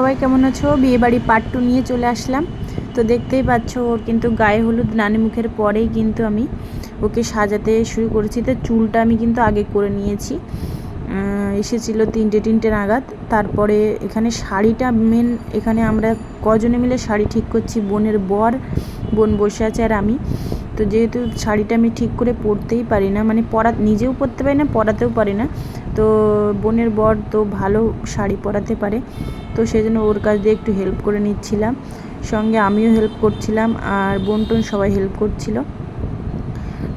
সবাই কেমন আছো? বিয়ে বাড়ি পার্ট টু নিয়ে চলে আসলাম। তো দেখতেই পাচ্ছ, ওর কিন্তু গায়ে হলুদ নানি মুখের পরেই কিন্তু আমি ওকে সাজাতে শুরু করেছি। তো চুলটা আমি কিন্তু আগে করে নিয়েছি। এসেছিল তিনটে তিনটে নাগাদ। তারপরে এখানে শাড়িটা মেন এখানে আমরা কজনে মিলে শাড়ি ঠিক করছি, বোনের বর, বোন বসে আছে আর আমি। তো যেহেতু শাড়িটা আমি ঠিক করে পরতেই পারি না মানে পরা, নিজেও পরতে পারি না, পরাতেও পারি না। তো বোনের বর তো ভালো শাড়ি পরাতে পারে, তো সেই জন্য ওর কাছ দিয়ে একটু হেল্প করে নিচ্ছিলাম। সঙ্গে আমিও হেল্প করছিলাম আর বোন টোন সবাই হেল্প করছিল।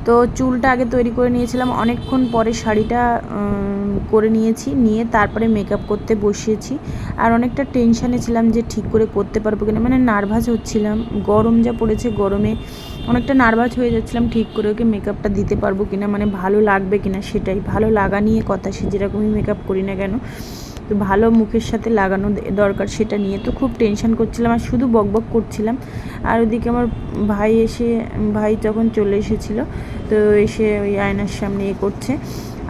তো চুলটা আগে তৈরি করে নিয়েছিলাম। অনেকক্ষণ পরে শাড়িটা করে নিয়েছি। নিয়ে তারপরে মেকআপ করতে বসিয়েছি। আর অনেকটা টেনশানে ছিলাম যে ঠিক করে করতে পারব কিনা। মানে নার্ভাস হচ্ছিলাম। গরম যা পড়েছে গরমে অনেকটা নার্ভাস হয়ে যাচ্ছিলাম ঠিক করে ওকে মেকআপটা দিতে পারব কিনা। মানে ভালো লাগবে কিনা সেটাই। ভালো লাগা নিয়ে কথা সে যেরকমই মেকআপ করি না কেন। ভালো মুখের সাথে লাগানো দরকার সেটা নিয়ে। তো খুব টেনশন করছিলাম আর শুধু বকবক করছিলাম। আর ওদিকে আমার ভাই এসে, ভাই তখন চলে এসেছিল। তো এসে ওই আয়নার সামনে এ করছে।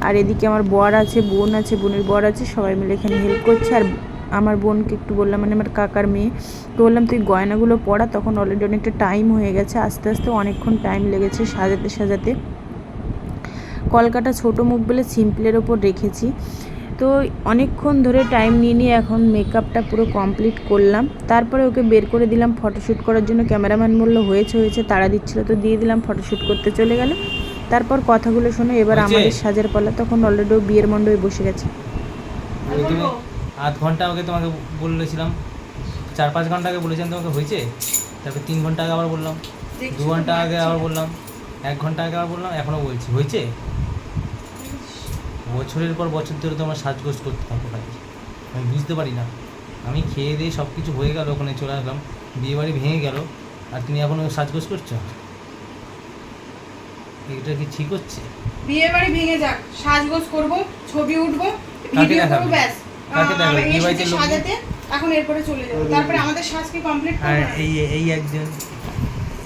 আর এদিকে আমার বর আছে, বোন আছে, বোনের বর আছে, সবাই মিলে এখানে হেল্প করছে। আর আমার বোনকে একটু বললাম মানে আমার কাকার মেয়ে। তো বললাম, তুই গয়নাগুলো পড়া, তখন অলরেডি অনেকটা টাইম হয়ে গেছে। আস্তে আস্তে অনেকক্ষণ টাইম লেগেছে সাজাতে সাজাতে। কলকাটা ছোট মুখ বলে সিম্পলের ওপর রেখেছি। তো অনেকক্ষণ ধরে টাইম নিয়ে নিয়ে এখন মেকআপটা পুরো কমপ্লিট করলাম। তারপরে ওকে বের করে দিলাম ফটোশ্যুট করার জন্য। ক্যামেরাম্যান বলল হয়েছে হয়েছে তাড়া দিচ্ছিল। তো দিয়ে দিলাম ফটোশ্যুট করতে চলে গেল। তারপর কথাগুলো শুনে এবার আমাদের সাজার পালা তখন অলরেডি বিয়ের মণ্ডপে বসে গেছে। আধ ঘণ্টা আগে তোমাকে বলেছিলাম। চার পাঁচ ঘণ্টা আগে বলেছিলাম তোমাকে হয়েছে? তারপর তিন ঘণ্টা আগে আবার বললাম। দু ঘণ্টা আগে আবার বললাম। এক ঘণ্টা আগে আবার বললাম এখনও বলছি হয়েছে? বছরের পর বছর ধরে তোমার সাজগোজ করতে থাকো ভাই। আমি বুঝতে পারি না। আমি খেয়ে দিয়ে সব কিছু হয়ে গেল ওখানে চলে আসলাম। বিয়ে বাড়ি ভেঙে গেল। আর তুমি এখনও সাজগোজ করছ? এটা কি ঠিক হচ্ছে? বিয়ে বাড়ি ভেঙে যাক। সাজগোজ করব ছবি উঠবো ভিডিও? করব ব্যাস। কাকে দেখাবে? আমরা বিয়ে এসেছি বাড়িতে লোক নেই? সাজাতে এখন এরপরে চলে যাব। তারপরে আমাদের সাজকে কমপ্লিট আর এই এই একজন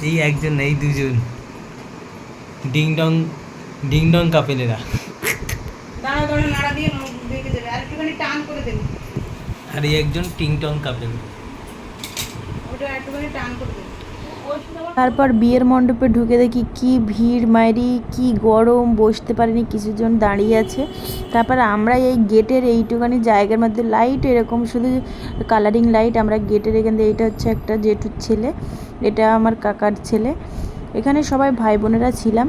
এই একজন এই দুজন। ডিং ডং ডিং ডং কাপেলেরা। দাঁড়া দাঁড়া নাড়া দিয়ে ন- যাবে আর একটুখানি টান করে দেবে। আর একজন টিং টং কাপেল ওটা একটুখানি টান করে দেবে। তারপর বিয়ের মণ্ডপে ঢুকে দেখি কি ভিড় মাইরি কি গরম বসতে পারিনি কিছুজন দাঁড়িয়ে আছে। তারপর আমরা এই গেটের এইটুখানি জায়গার মধ্যে লাইট এরকম শুধু কালারিং লাইট আমরা গেটের এখান থেকে এটা হচ্ছে একটা জেঠুর ছেলে এটা আমার কাকার ছেলে। এখানে সবাই ভাই বোনেরা ছিলাম।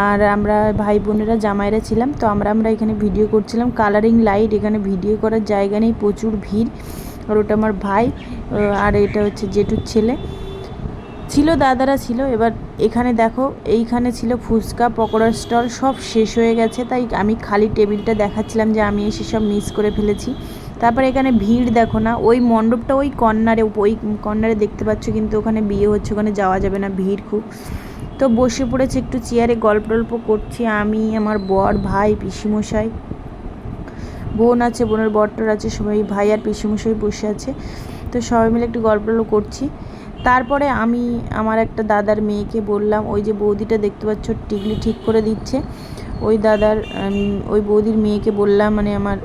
আর আমরা ভাই বোনেরা জামাইরা ছিলাম, তো আমরা আমরা এখানে ভিডিও করছিলাম। কালারিং লাইট এখানে ভিডিও করার জায়গা নেই, প্রচুর ভিড়। আর ওটা আমার ভাই আর এটা হচ্ছে জেঠুর ছেলে। ছিল, দাদারা ছিল, এবার এখানে দেখো, এইখানে ছিল ফুচকা, পকোড়ার স্টল, সব শেষ হয়ে গেছে। তাই আমি খালি টেবিলটা দেখাচ্ছিলাম যে আমি এসে সব মিস করে ফেলেছি। তারপর এখানে ভিড় দেখো না, ওই মণ্ডপটা ওই কর্নারে ওই কর্নারে দেখতে পাচ্ছ, কিন্তু ওখানে বিয়ে হচ্ছে, ওখানে যাওয়া যাবে না, ভিড় খুব। তো বসে পড়েছে, একটু চেয়ারে গল্প টল্প করছি। আমি, আমার বর, ভাই, পিসিমশাই। বোন আছে, বোনের বরটার আছে, সবাই ভাই আর পিসিমশাই বসে আছে। তো সবাই মিলে একটু গল্প টল্প করছি। তারপরে আমি আমার একটা দাদার মেয়েকে বললাম, ওই যে বৌদিটা দেখতে পাচ্ছ, টিকলি ঠিক করে দিচ্ছে। ওই দাদার ওই বৌদির মেয়েকে বললাম মানে আমার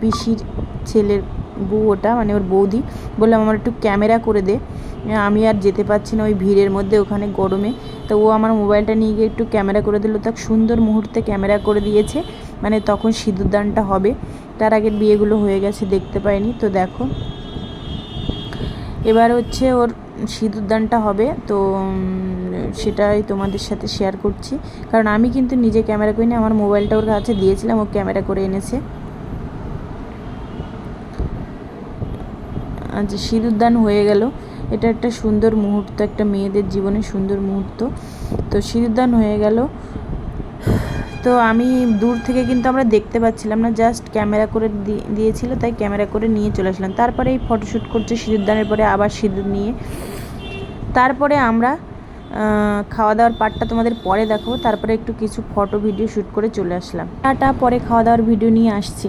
পিসির ছেলের বউ ওটা মানে ওর বৌদি। বললাম, আমার একটু ক্যামেরা করে দে। আমি আর যেতে পারছি না ওই ভিড়ের মধ্যে ওখানে গরমে। তো ও আমার মোবাইলটা নিয়ে গিয়ে একটু ক্যামেরা করে দিল। তাক সুন্দর মুহূর্তে ক্যামেরা করে দিয়েছে। মানে তখন সিঁদুরদানটা হবে। তার আগের বিয়েগুলো হয়ে গেছে, দেখতে পাইনি। তো দেখো। এবার হচ্ছে ওর সিঁদুরদানটা হবে। তো সেটাই তোমাদের সাথে শেয়ার করছি। কারণ আমি কিন্তু নিজে ক্যামেরা করিনি, আমার মোবাইলটা ওর কাছে দিয়েছিলাম। ও ক্যামেরা করে এনেছে। আচ্ছা সিঁদুরদান হয়ে গেল, এটা একটা সুন্দর মুহূর্ত, একটা মেয়েদের জীবনে সুন্দর মুহূর্ত। তো সিঁদুরদান হয়ে গেল। তো আমি দূর থেকে কিন্তু আমরা দেখতে পাচ্ছিলাম না জাস্ট ক্যামেরা করে দিয়েছিল, তাই ক্যামেরা করে নিয়ে চলে আসলাম। তারপরে এই ফটোশ্যুট করছে সিঁদুরদানের পরে আবার সিঁদুর নিয়ে। তারপরে আমরা খাওয়া দাওয়ার পার্টটা তোমাদের পরে দেখাবো। তারপরে একটু কিছু ফটো ভিডিও শ্যুট করে চলে আসলাম। টাটা, পরে খাওয়া দাওয়ার ভিডিও নিয়ে আসছি।